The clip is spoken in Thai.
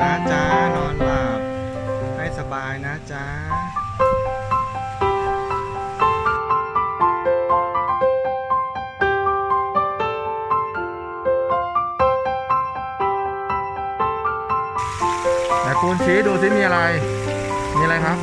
จ๊ะนอนหลับให้สบายนะจ๊ะแต่คุณชี้ดูสิมีอะไร มีอะไรครับ